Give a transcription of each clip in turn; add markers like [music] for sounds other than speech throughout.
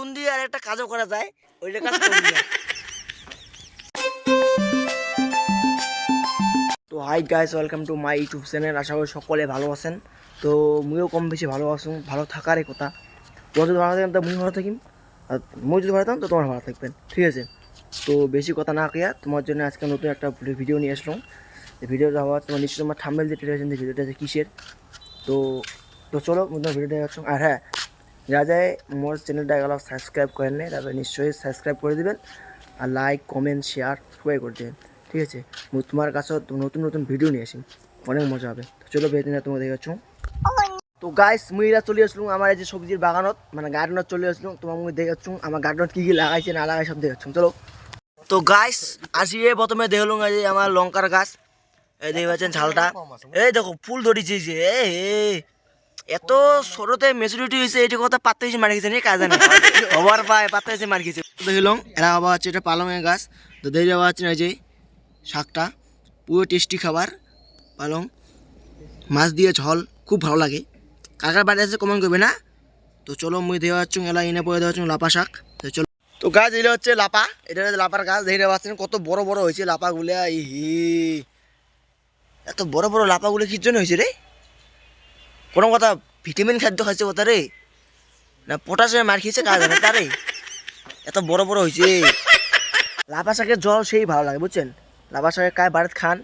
বেগুন দিয়ে আর একটা কাজও করা যায়, ওইটা কাজ। তো hi guys welcome to my YouTube channel আশা করি সকলে ভালো আছেন। তো মুইও কম বেশি ভালো আছো, ভালো থাকারই কথা। তোমার যদি ভালো থাকেন, তো মুই ভালো থাকিম। আর মুই যদি ভালো থাকেন তো তোমার ভালো থাকবেন। ঠিক আছে? তো বেশি কথা না কেয়া তোমার জন্য আজকে নতুন একটা ভিডিও নিয়ে আসলাম। ভিডিওটা হওয়া তোমার নিশ্চয়ই তোমার থাম্বেল যে ভিডিওটা আছে কিসের? তো তো চলো তোমার ভিডিওটা দেখাচ্ছ আর হ্যাঁ যা যায় মোর চ্যানেলটা গেল সাবস্ক্রাইব করেন নাই তারপরে নিশ্চয়ই সাবস্ক্রাইব করে দেবেন। আর লাইক কমেন্ট শেয়ার সবাই করে দেবেন। ঠিক আছে? তোমার কাছে নতুন নতুন ভিডিও নিয়ে আসি। অনেক মজা হবে। তো চলো বেদিন তোমাকে দেখাচ্ছ তো গাইস মুইরা চলে আসলাম আমার এই যে সবজির বাগানত মানে গার্ডেনত চলে আসলাম। তোমার মুই দেখাচ্ছ আমার গার্ডেনত কি কি লাগাইছে, না লাগাই সব দেখাচ্ছ চলো। তো গাইস আসিয়ে প্রথমে দেখলাম এই যে আমার লঙ্কার গাছ। এই দেখতে পাচ্ছেন ঝালটা। এই দেখো, ফুল ধরেছে যে এই। এত ছোটতে মেচুরিটি হয়েছে এটি কথা পাত্তা হয়েছে মারি নি কাজ জানে হবার পায়, পাত্তা হয়েছে মারি গেছে দেখলাম এরা আবার হচ্ছে এটা পালংয়ের গাছ। তো দেখে আবার হচ্ছে না যে শাকটা, পুরো টেস্টি খাবার, পালং। মাছ দিয়ে ঝল, খুব ভালো লাগে। কাকার বাড়ি আছে কমন করবে না? তো চলো, মুই দেওয়া হচ্ছে এলা এনে পরে দেওয়া হচ্ছে লাপা শাক। তো চলো। তো গাছ এগুলো হচ্ছে লাপা, এটা হচ্ছে লাপার গাছ। দেখে পাচ্ছেন কত বড় বড় হয়েছে লাপাগুলো হি এত বড় বড় লাপাগুলো কি জন্য হয়েছে রে? কোনো কথা ভিটামিন খাদ্য খাইছে কথা রে না পটাশিয়াম মার খেয়েছে কাজ জানে তারে এত বড় বড় হয়েছে লাফা শাকের জল সেই ভালো লাগে বুঝছেন লাফা শাকের কায় বাড়িতে খান?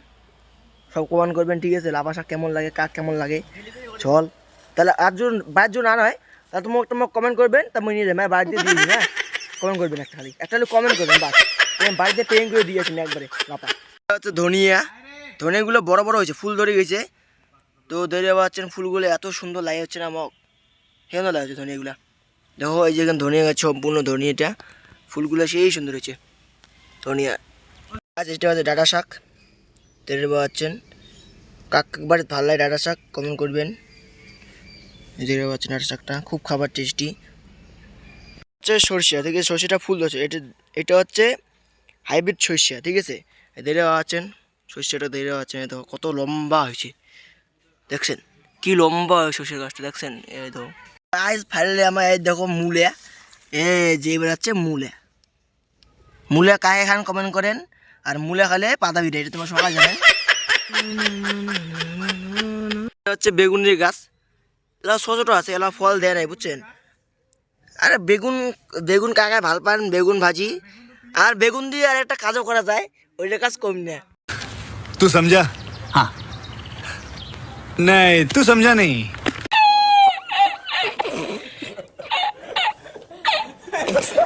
সব কমান করবেন ঠিক আছে। লাফা শাক কেমন লাগে, কাক কেমন লাগে? জল। তাহলে আর জন বাইরের জন্য না হয় তাহলে তোমাকে তোমাকে কমেন্ট করবেন তা মুই নিয়ে যাবেন বাড়িতে দিয়ে দিই হ্যাঁ কমেন্ট করবেন একটা খালি। একটা হলে কমেন্ট করবেন বাস বাড়িতে পেন করে দিয়েছেন একবারে লাফা হচ্ছে ধনিয়া। ধনিয়াগুলো বড় বড় হয়েছে ফুল ধরে গেছে তো ধরে পাচ্ছেন ফুলগুলো এত সুন্দর লাগে হচ্ছে না মগ সুন্দর লাগছে ধনিয়াগুলো? দেখো, এই যে এখানে ধনিয়া গাছ, সম্পূর্ণ ধনিয়াটা ফুলগুলো সেই সুন্দর হয়েছে, ধনিয়া। আজ এটা হচ্ছে ডাটা শাক। তেরে পাচ্ছেন কাক, একবার ভালো লাগে ডাটা শাক কমেন্ট করবেন। যে পাচ্ছেন ডাটা শাকটা, খুব খাবার টেস্টি হচ্ছে সর্ষে আছে, সর্ষেটা ফুল ধরছে। এটা এটা হচ্ছে হাইব্রিড সর্ষে, ঠিক আছে? এদের আছেন সর্ষেটা দেখে আছেন দেখো, কত লম্বা হয়েছে। দেখছেন? কি লম্বা ওই সর্ষের গাছটা দেখছেন? এই ধরো আজ ফাইলে আমার এই দেখো মূলে। এ যে বেড়াচ্ছে মূলে। মূলে কায়ে খান কমেন্ট করেন? আর মূলে খালে পাতা বিড়ে এটা তোমার সবাই জানে হচ্ছে বেগুনের গাছ। এলা ছোট আছে এলা ফল দেয় নাই বুঝছেন? আরে বেগুন বেগুন কাকায় ভালো পান? বেগুন ভাজি। আর বেগুন দিয়ে আর একটা কাজও করা যায় ওইটা কাজ কম না তুই সমঝা? হ্যাঁ। नहीं तू समझा नहीं। [laughs]